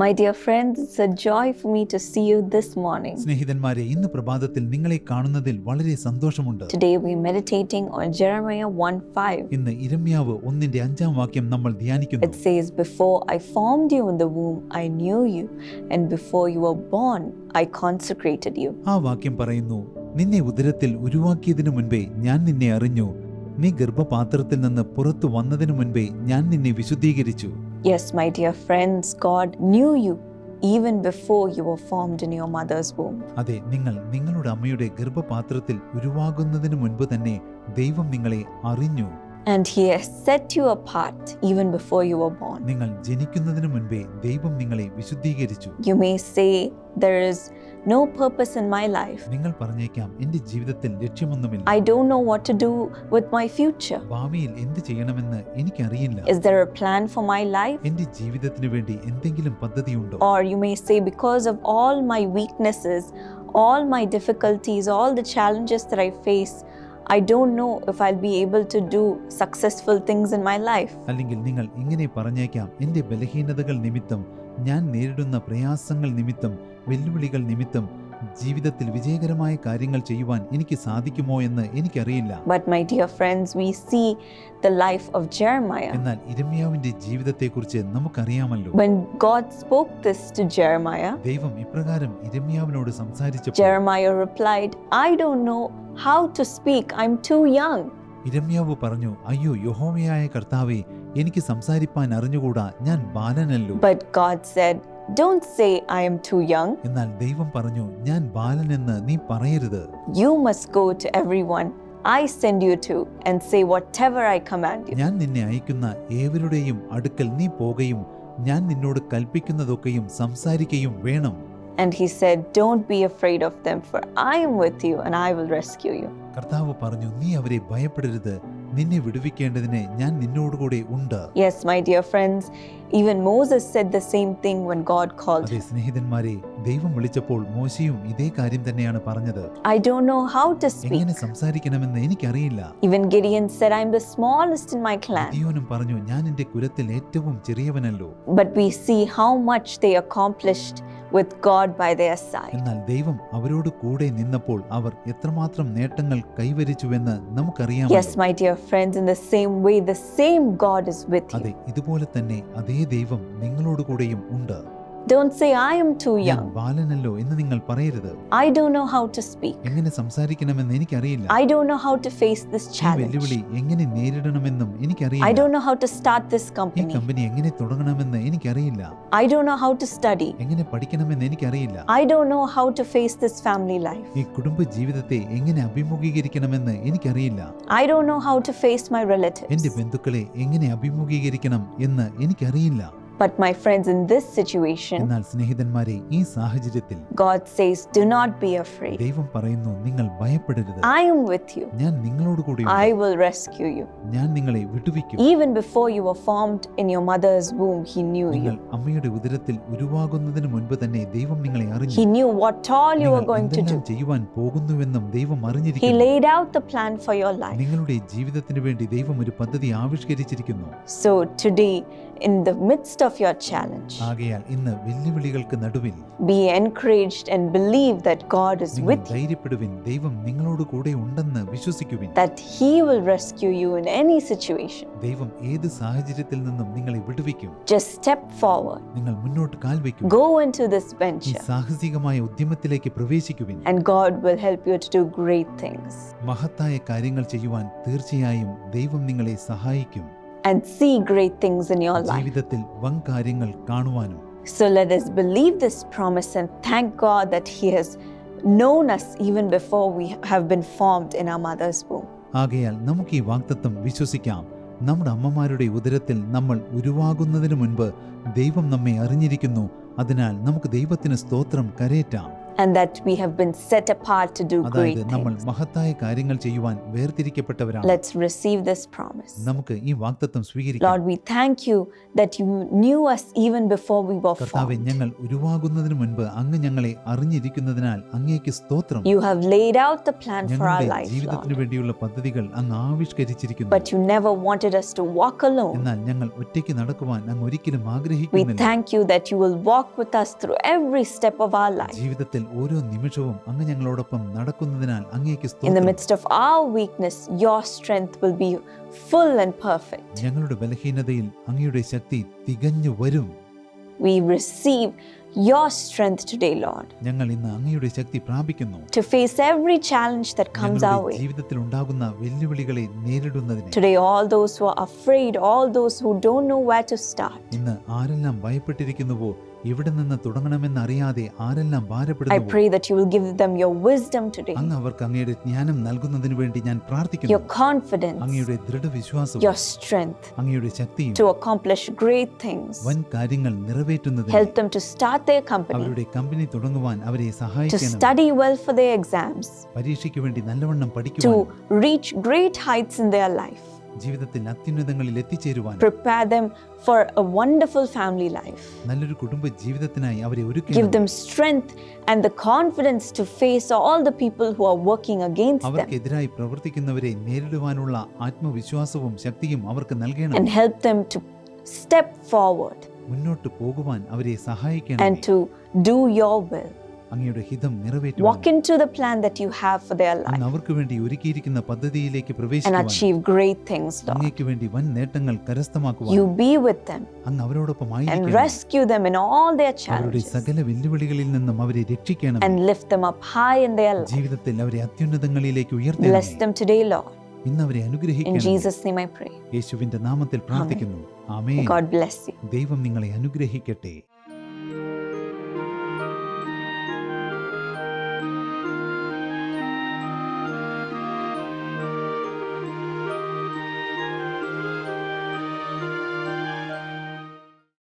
My dear friends, it's a joy for me to see you this morning. സ്നേഹിതന്മാരെ ഇന്ന് പ്രഭാതത്തിൽ നിങ്ങളെ കാണുന്നതിൽ വളരെ സന്തോഷമുണ്ട് Today we're meditating on Jeremiah 1 5. ഇന്ന് ഇരമ്യാവ് ഒന്നിന്റെ അഞ്ചാം വാക്യം നമ്മൾ ധ്യാനിക്കുന്നു It says, Before I formed you in the womb, I knew you, and before you were born, I consecrated you. ആ വാക്യം പറയുന്നു നിന്നെ ഉദരത്തിൽ ഉരുവാക്കിയതിനു മുൻപേ ഞാൻ നിന്നെ അറിഞ്ഞു നീ ഗർഭപാത്രത്തിൽ നിന്ന് പുറത്തു വന്നതിനു മുൻപേ ഞാൻ നിന്നെ വിശുദ്ധീകരിച്ചു Yes, my dear friends, God knew you even before you were formed in your mother's womb. അതെ നിങ്ങൾ നിങ്ങളുടെ അമ്മയുടെ ഗർഭപാത്രത്തിൽ ഉരുവാകുന്നതിനു മുൻപ് തന്നെ ദൈവം നിങ്ങളെ അറിഞ്ഞു And He has set you apart even before you were born. നിങ്ങൾ ജനിക്കുന്നതിനു മുൻപേ ദൈവം നിങ്ങളെ വിശുദ്ധീകരിച്ചു You may say, There is no purpose in my life. നിങ്ങൾ പറഞ്ഞേക്കാം എന്റെ ജീവിതത്തിൽ ലക്ഷ്യമൊന്നുമില്ല I don't know what to do with my future. ഭാവിയിൽ എന്ത് ചെയ്യണമെന്ന് എനിക്കറിയില്ല Is there a plan for my life? എന്റെ ജീവിതത്തിന് വേണ്ടി എന്തെങ്കിലും പദ്ധതിയുണ്ടോ Or you may say, Because of all my weaknesses, all my difficulties, all the challenges that I face, I don't know if I be able to do successful things in my life അല്ലെങ്കിൽ നിങ്ങൾ ഇങ്ങനെ പറഞ്ഞേക്കാം എന്റെ ബലഹീനതകൾ നിമിത്തം ഞാൻ നേരിടുന്ന പ്രയാസങ്ങൾ നിമിത്തം വെല്ലുവിളികൾ നിമിത്തം ജീവിതത്തിൽ വിജയകരമായ കാര്യങ്ങൾ ചെയ്യുവാൻ എനിക്ക് സാധിക്കുമോ എന്ന് എനിക്കറിയില്ല. But, my dear friends, we see the life of Jeremiah. എന്നാൽ ഇരമ്യാവിന്റെ ജീവിതത്തെക്കുറിച്ച് നമുക്കറിയാമല്ലോ. When God spoke this to Jeremiah, ദൈവം ഇപ്രകാരം ഇരമ്യാവിനോട് സംസാരിച്ചപ്പോൾ Jeremiah replied, I don't know how to speak, I'm too young. ഇരമ്യാവ് പറഞ്ഞു അയ്യോ യഹോമയായ കർത്താവെ എനിക്ക് സംസാരിപ്പാൻ അറിഞ്ഞുകൂടാ? ഞാൻ ബാലനല്ലോ. But God said, Don't say I am too young. എന്നാൽ ദൈവം പറഞ്ഞു ഞാൻ ബാലനെന്ന് നീ പറയരുത് You must go to everyone I send you to and say whatever I command you. ഞാൻ നിന്നെ അയക്കുന്ന ഏവരുടെയും അടുക്കൽ നീ പോകുകയും ഞാൻ നിന്നോട് കൽപ്പിക്കുന്നതൊക്കെയും സംസാരിക്കുകയും വേണം And he said, Don't be afraid of them, for I am with you and I will rescue you. കർത്താവ് പറഞ്ഞു നീ അവരെ ഭയപ്പെടരുത് നിന്നെ വിടുവിക്കേണ്ടതിന് ഞാൻ നിന്നോടുകൂടെ ഉണ്ട്. Yes my dear friends even Moses said the same thing when God called അതെ സ്നേഹിതന്മാരെ ദൈവം വിളിച്ചപ്പോൾ മോശയും ഇതേ കാര്യം തന്നെയാണ് പറഞ്ഞത്. I don't know how to speak എങ്ങനെ സംസാരിക്കണമെന്ന് എനിക്ക് അറിയില്ല even Gideon said I am the smallest in my clan ഗിഡിയനും പറഞ്ഞു ഞാൻ എന്റെ കുലത്തിൽ ഏറ്റവും ചെറിയവനല്ലോ. But we see how much they accomplished with God by their side. എന്നാൽ ദൈവം അവരോട് കൂടെ നിന്നപ്പോൾ അവർ എത്രമാത്രം നേട്ടങ്ങൾ കൈവരിച്ചുവെന്ന് നമുക്കറിയാം Yes, my dear friends, in the same way, the same God is with you. അതെ ഇതുപോലെ തന്നെ അതേ ദൈവം നിങ്ങളോട് കൂടെയും ഉണ്ട് Don't say, I am too young. ബാലനല്ലോ എന്ന് നിങ്ങൾ പറയരുത് I don't know how to speak. എങ്ങനെ സംസാരിക്കണമെന്ന് എനിക്കറിയില്ല I don't know how to face this ഈ challenge. വെല്ലുവിളി എങ്ങനെ നേരിടണമെന്നും I എനിക്കറിയില്ല don't know how to start this ഈ company. കമ്പനി എങ്ങനെ തുടങ്ങണമെന്ന് എനിക്കറിയില്ല I don't know how to study. എങ്ങനെ പഠിക്കണമെന്ന് എനിക്കറിയില്ല I don't know how to face this family life. ഈ കുടുംബ ജീവിതത്തെ എങ്ങനെ അഭിമുഖീകരിക്കണമെന്ന് എനിക്കറിയില്ല I don't know how to face my relatives. എന്റെ. ബന്ധുക്കളെ എങ്ങനെ അഭിമുഖീകരിക്കണം എന്ന് എനിക്കറിയില്ല But, my friends, in this situation, എന്നാൽ സ്നേഹിതന്മാരെ ഈ സാഹചര്യത്തിൽ God says, Do not be afraid. ദൈവം പറയുന്നു നിങ്ങൾ ഭയപ്പെടരുത് I am with you. ഞാൻ നിങ്ങളോട് കൂടി I will rescue you. ഞാൻ നിങ്ങളെ വിടുവിക്കും Even before you were formed in your mother's womb, He knew നിങ്ങൾ you. അമ്മയുടെ ഉദരത്തിൽ ഉരുവാകുന്നതിന് മുൻപ് തന്നെ ദൈവം നിങ്ങളെ He അറിഞ്ഞു knew what all you were നിങ്ങൾ going to എന്തെല്ലാം do. ചെയ്യുവാൻ പോകുന്നുവെന്നും ദൈവം He അറിഞ്ഞിരിക്കുന്നു laid out the plan for your life. നിങ്ങളുടെ ജീവിതത്തിന് വേണ്ടി ദൈവം ഒരു പദ്ധതി ആവിഷ്കരിച്ചിരിക്കുന്നു So, today, in the midst of your challenge, ആകയാൽ ഇന്ന് വെല്ലുവിളികൾക്ക് നടുവിൽ be encouraged and believe that God is നിങ്ങൾ with you, ധൈര്യപ്പെടുവിൻ ദൈവം നിങ്ങളോട് കൂടെ ഉണ്ടെന്ന് വിശ്വസിക്കുവിൻ that He will rescue you in any situation. ദൈവം ഏത് സാഹചര്യത്തിൽ നിന്നും നിങ്ങളെ വിടുവിക്കും Just step forward, നിങ്ങൾ മുന്നോട്ട് കാൽ വയ്ക്കും go into this ഈ venture, സാഹസികമായ ഉദ്യമത്തിലേക്ക് പ്രവേശിക്കുവിൻ and God will help you to do great things മഹത്തായ കാര്യങ്ങൾ ചെയ്യുവാൻ തീർച്ചയായും ദൈവം നിങ്ങളെ സഹായിക്കും And see great things in your life. ജീവിതത്തിൽ വൻ കാര്യങ്ങൾ കാണുവാനും So let us believe this promise and thank God that He has known us even before we have been formed in our mother's womb. ആകയാൽ നമുക്ക് ഈ വാക്തത്വം വിശ്വസിക്കാം നമ്മുടെ അമ്മമാരുടെ ഉദരത്തിൽ നമ്മൾ ഉരുവാകുന്നതിന് മുൻപ് ദൈവം നമ്മെ അറിഞ്ഞിരിക്കുന്നു അതിനാൽ നമുക്ക് ദൈവത്തിന് സ്തോത്രം കരേറ്റാം and that we have been set apart to do great അതായത് നമ്മൾ things. മഹത്തായ കാര്യങ്ങൾ ചെയ്യുവാൻ വേർതിരിക്കപ്പെട്ടവരാണ് Let's receive this promise. നമുക്ക് ഈ വാക്തത്വം സ്വീകരിക്കാം Lord, we thank you that you knew us even before we were കർത്താവെ formed. ഞങ്ങൾ ഉരുവാകുന്നതിന് മുൻപ് അങ്ങ് ഞങ്ങളെ അറിഞ്ഞിരിക്കുന്നതിനാൽ അങ്ങേക്ക് സ്തോത്രം You have laid out the plan for our ഞങ്ങളുടെ life, ജീവിതത്തിന് Lord. വേണ്ടിയുള്ള പദ്ധതികൾ അങ്ങ് ആവിഷ്കരിച്ചിരിക്കുന്നു But you never wanted us to walk alone. എന്നാൽ ഞങ്ങൾ ഒറ്റയ്ക്ക് നടക്കുവാൻ അങ്ങ് ഒരിക്കലും We ആഗ്രഹിക്കുന്നില്ല thank you that you will walk with us through every step of our life. ജീവിതത്തിൽ ഓരോ നിമിഷവും അങ്ങ് ഞങ്ങളോടൊപ്പം നടക്കുന്നതിനാൽ അങ്ങേക്ക് In the midst of our weakness, your strength will be full and perfect. ഞങ്ങളുടെ ബലഹീനതയിൽ അങ്ങയുടെ ശക്തി തികഞ്ഞു വരും We receive your strength today, Lord, ഞങ്ങൾ ഇന്ന് അങ്ങയുടെ ശക്തി പ്രാപിക്കുന്നു to face every challenge that comes our ഞങ്ങളുടെ way. ജീവിതത്തിൽ ഉണ്ടാകുന്ന വെല്ലുവിളികളെ നേരിടുന്നതിന് Today, all those who are afraid, all those who don't know where to start, ഇന്ന് ആരെല്ലാം ഭയപ്പെട്ടിരിക്കുന്നുവോ എവിടെ നിന്ന് തുടങ്ങണമെന്ന് അറിയാതെ ആരെല്ലാം I ഭാരപ്പെടുന്നു pray that you will give them your wisdom today, അങ്ങ് അവർക്ക് അങ്ങയുടെ ജ്ഞാനം നൽകുന്നതിന് വേണ്ടി ഞാൻ your പ്രാർത്ഥിക്കുന്നു confidence, അങ്ങയുടെ ദൃഢവിശ്വാസവും your strength അങ്ങയുടെ ശക്തിയും to accomplish great things. വൻ കാര്യങ്ങൾ നിറവേറ്റുന്നതിന് Help them to start their company, അവരുടെ കമ്പനി തുടങ്ങുവാൻ അവരെ to സഹായിക്കണം study well for their exams, പരീക്ഷയ്ക്ക് വേണ്ടി നല്ലവണ്ണം to പഠിക്കുവാൻ reach great heights in their life. ജീവിതത്തിൽ അത്യുന്നതങ്ങളിൽ എത്തിച്ചേരുവാൻ Prepare them for a wonderful family life. നല്ലൊരു കുടുംബ ജീവിതത്തിനായി അവരെ Give ഒരുക്കണം them strength and the confidence to face all the people who are working against them അവർക്കെതിരായി പ്രവർത്തിക്കുന്നവരെ നേരിടുവാനുള്ള ആത്മവിശ്വാസവും ശക്തിയും അവർക്ക് നൽകണം and help them to step forward മുന്നോട്ട് പോകുവാൻ അവരെ സഹായിക്കണം and to do your will. അങ്ങയുടെ ഹിതം നിറവേറ്റുവാൻ Walk into the plan that you have for their life അങ്ങ് അവർക്ക് വേണ്ടി ഒരുക്കിയിരിക്കുന്ന പദ്ധതിയിലേക്ക് and പ്രവേശിക്കുവാൻ achieve great things, Lord. അങ്ങേക്ക് വേണ്ടി വൻ നേട്ടങ്ങൾ കരസ്ഥമാക്കുവാൻ You be with them അങ്ങ് അവരോടൊപ്പം and ആയിരിക്കണം rescue them in all their അവരുടെ challenges സകല വെല്ലുവിളികളിൽ നിന്നും അവരെ രക്ഷിക്കണം and lift them up high in their life. ജീവിതത്തിൽ അവരെ അത്യുന്നതങ്ങളിലേക്ക് Bless ഉയർത്തണം them today, Lord. ഇന്ന് അവരെ In അനുഗ്രഹിക്കണം Jesus' name I pray. യേശുവിന്റെ നാമത്തിൽ പ്രാർത്ഥിക്കുന്നു ആമേ God bless you. ദൈവം നിങ്ങളെ അനുഗ്രഹിക്കട്ടെ